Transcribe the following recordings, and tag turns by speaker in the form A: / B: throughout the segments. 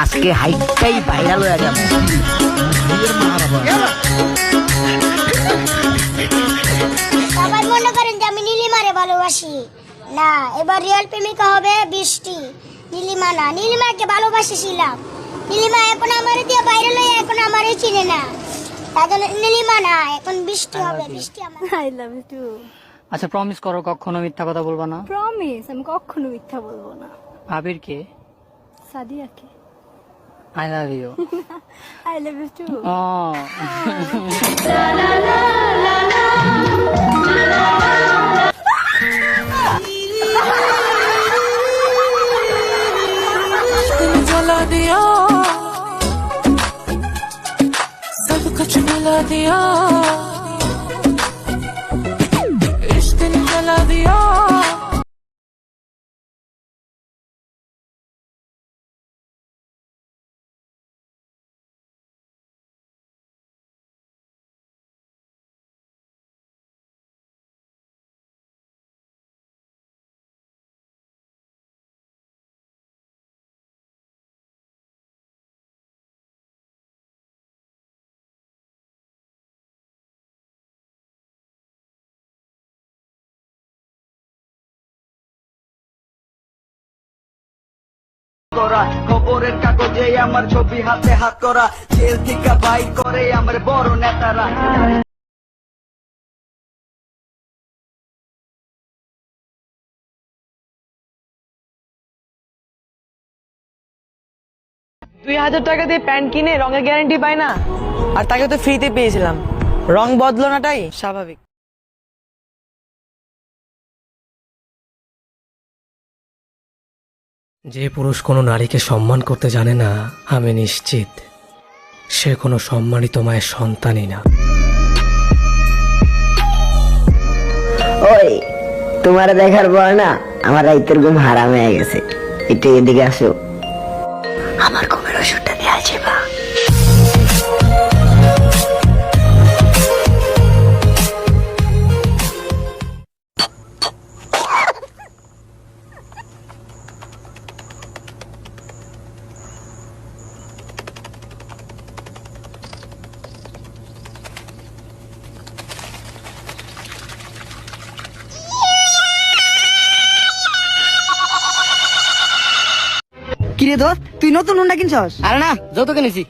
A: আজকে হাইটটাই ভাইরাল হয়ে যাবে।
B: সবাই মনে করেন যে আমি নীলিমারে ভালোবাসি। না এবার রিয়েল প্রেমিকা হবে বৃষ্টি। নীলিমা না নীলিমাকে ভালোবাসিছিলাম। নীলিমা এখন আমার দিয়ে বাইরে লয়ে এখন আমারই চিনে না। তার জন্য নীলিমা না এখন বৃষ্টি হবে বৃষ্টি আমার
C: আই লাভ ইউ টু
D: আচ্ছা প্রমিস করো কখনো মিথ্যা কথা বলবা না
C: প্রমিস আমি কখনো মিথ্যা বলবো না
D: আবিরকে
C: সাদিয়াকে
D: I love you
C: I love you too
D: ও
E: दिल जला दिया सब कुछ मिला दिया
F: করা, খবরের কাগজে আমার ছবি হাতে হাত করা, জেল থেকে বাইর করে আমার বড় নেতারা।
G: দুই হাজার টাকা দিয়ে প্যান্ট কিনে রঙের গ্যারান্টি পায় না? আর তাকে তো ফ্রিতে পেয়েছিলাম। রং বদলানোটাই স্বাভাবিক।
H: যে পুরুষ কোনো নারীকে সম্মান করতে জানে না আমি নিশ্চিত সে কোনো সম্মানিত মায়ের সন্তানই না।
A: ওই তোমার দেখার পর না আমার রাইতের ঘুম হারাম হয়ে গেছে। এটা এদিকে আসো। আমার ঘুমের ওষুধটা নিয়ে আসে বা
I: কিরে দোস্ত তুই নতুন হুন্ডা কিনছস
A: আরে না যত কিনেছি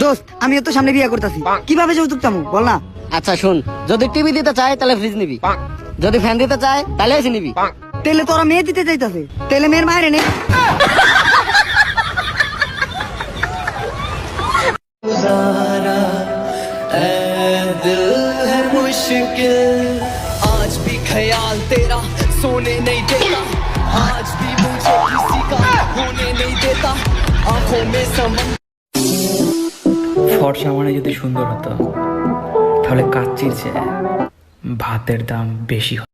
I: দোস্ত আমিও তো সামনে বিয়ে করতেছি কিভাবে যৌতুক চামু বল না
A: আচ্ছা শুন যদি টিভি দিতে চায় তাহলে ফ্রিজ নিবি যদি ফ্যান দিতে চায় তাহলে এসে নিবি
I: তেলে তোরা মেয়ে দিতে চাইতাছে তেলে মেয়ের মায়ের নে
E: दिल है मुश्किल आज भी ख्याल तेरा सोने नहीं देता आज भी मुझे किसी का होने नहीं देता आंखों में समझ
J: ফর্সা মানে যদি সুন্দর হতো তাহলে কাচ্চির চেয়ে ভাতের দাম বেশি হতো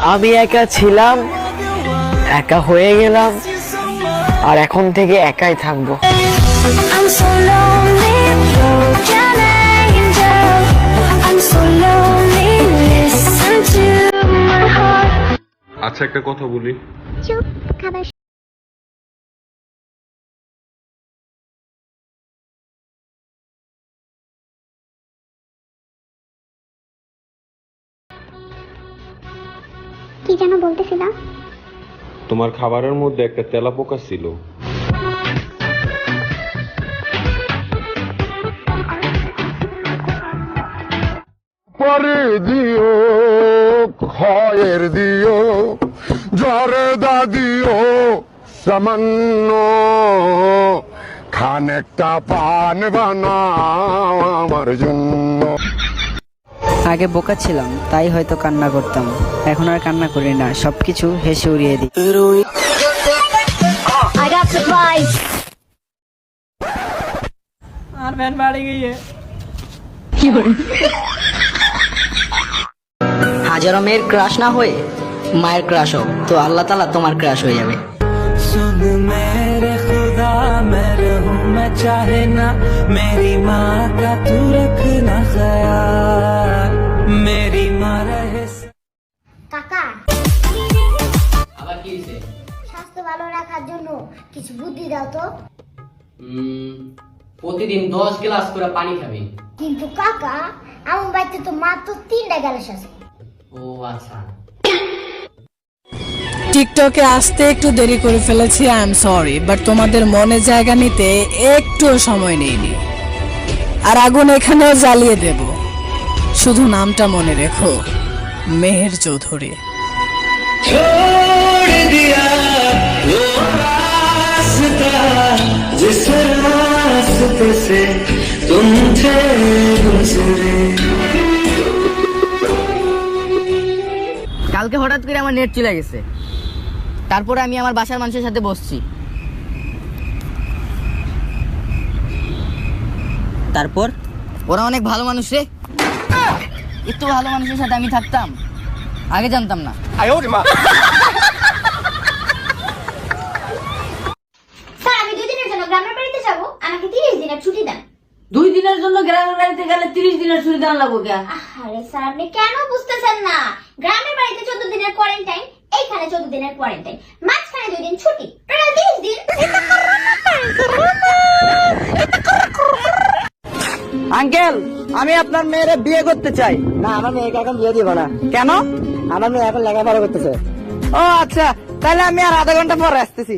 G: আমি একা ছিলাম একা হয়ে গেলাম আর এখন থেকে একাই থাকব।
K: আচ্ছা একটা কথা বলি।
B: কি যেন বলতেছিলাম
K: তোমার খাবারের মধ্যে একটা তেলাপোকা ছিল।
L: পরে দিও খয়ের দিও ঝরে দা দিও সামান্য খানেকটা পান বানাও আমার জন্য।
A: আগে বোকা ছিলাম তাই হয়তো কান্না করতাম এখন আর কান্না করি না সবকিছু হেসে উড়িয়ে দিই
M: I got supplies.
N: R van বাড়ি গিয়ে
O: হাজারো মেয়ের ক্রাশ না হয়ে মায়ের ক্রাশ হোক তো আল্লাহ তালা তোমার ক্রাশ হয়ে যাবে
P: सुन मेरे खुदा मैं रहूं मैं चाहे ना मेरी माँ का तू रखना ख्याल
M: রাখার জন্য কিছু বুদ্ধি দাও তো।
G: প্রতিদিন দশ গ্লাস করে পানি খাবি।
M: কিন্তু কাকা আমার বাড়িতে তো মাত্র তিনটা গ্যালাস আছে।
G: ও আচ্ছা।
N: টিকটকে আসতে একটু দেরি করে ফেলেছি আই এম সরি বাট তোমাদের মনে জায়গা নিতে একটু সময় নেইনি। আর আগুন এখানেও জ্বালিয়ে দেব। শুধু নামটা মনে রেখো মেহের চৌধুরী।
P: से तुम थे गुजरे
A: কালকে হঠাৎ করে আমার নেট চলে গেছে তারপরে আমি আমার বাসার মানুষের সাথে বসছি তারপর ওরা অনেক ভালো মানুষ রে এত ভালো মানুষের সাথে আমি থাকতাম আগে জানতাম না
M: দিনের ছুটি দেন?
A: দুই দিনের জন্য গ্রামের বাড়িতে গেলে তিরিশ দিনের ছুটি দেওয়া লাগবো কে?
M: আরে স্যার আপনি কেন বুঝতেছেন না? গ্রামের বাড়িতে চোদ্দ দিনের কোয়ারেন্টাইন এইখানে চোদ্দ দিনের কোয়ারেন্টাইন মাঝখানে দুই দিন ছুটি টোটাল তিরিশ দিন।
A: আঙ্কেল আমি আপনার মেয়েরে বিয়ে করতে চাই।
O: না আমার মেয়েকে এখন বিয়ে দিব না।
A: কেন?
O: আমার মেয়ে এখন লেখাপড়া করতেছে।
A: ও আচ্ছা তাহলে আমি আর আধা ঘণ্টা পরে আসতেছি।